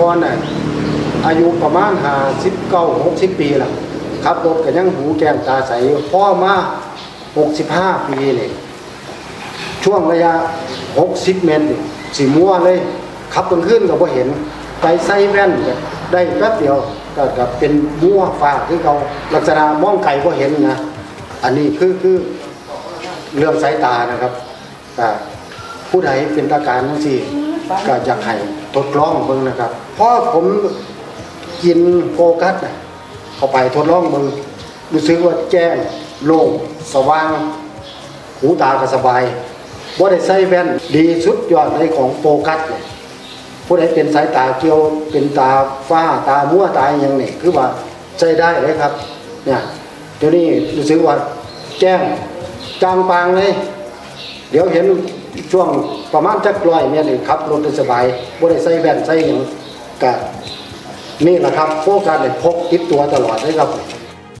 ก่อนน่ะอายุประมาณ59 60ปีล่ะขับรถก็ยังหูแก้มตาใสอยู่พ่อมา65ปีนี่ช่วงระยะ60เมตรนี่สิมัวเลยขับกลางคืนก็บ่เห็นไปใส่แว่นก็ได้แป๊บเดียวก็กเป็นมัวฟ้าคือเขาลักษณะมองไกลบ่เห็นนะ อันนี้คือคือเรื่องสายตานะครับอ่ผู้ใดเป็นอาการทั้งสี่ ก็อยากให้ทดลองเบิ่งนะครับเพราะผมกินโฟกัสน่ะเข้าไปทดลองเบิ่งรู้สึกว่าแจ้งโล่งสว่าง หูตาก็สบายว่าได้ใส่แว่นดีสุดยอดในของโฟกัสเนี่ยผู้ใดเป็นสายตาเกี่ยวเป็นตาฝ้าตามั่วตาอหยังนี่คือว่าใช้ได้เลยครับเนี่ยเดี๋ยวนี้รู้สึกว่าแจ้งจางปางเลย เดี๋ยวเห็นช่วงประมาณจักร้อยเนี่ยนี่ขับรถสบายบ่ได้ใส่แว่นใส่หยังก็นี่แหละครับโฟกัสเนี่ยพกติดตัวตลอดเลยครับ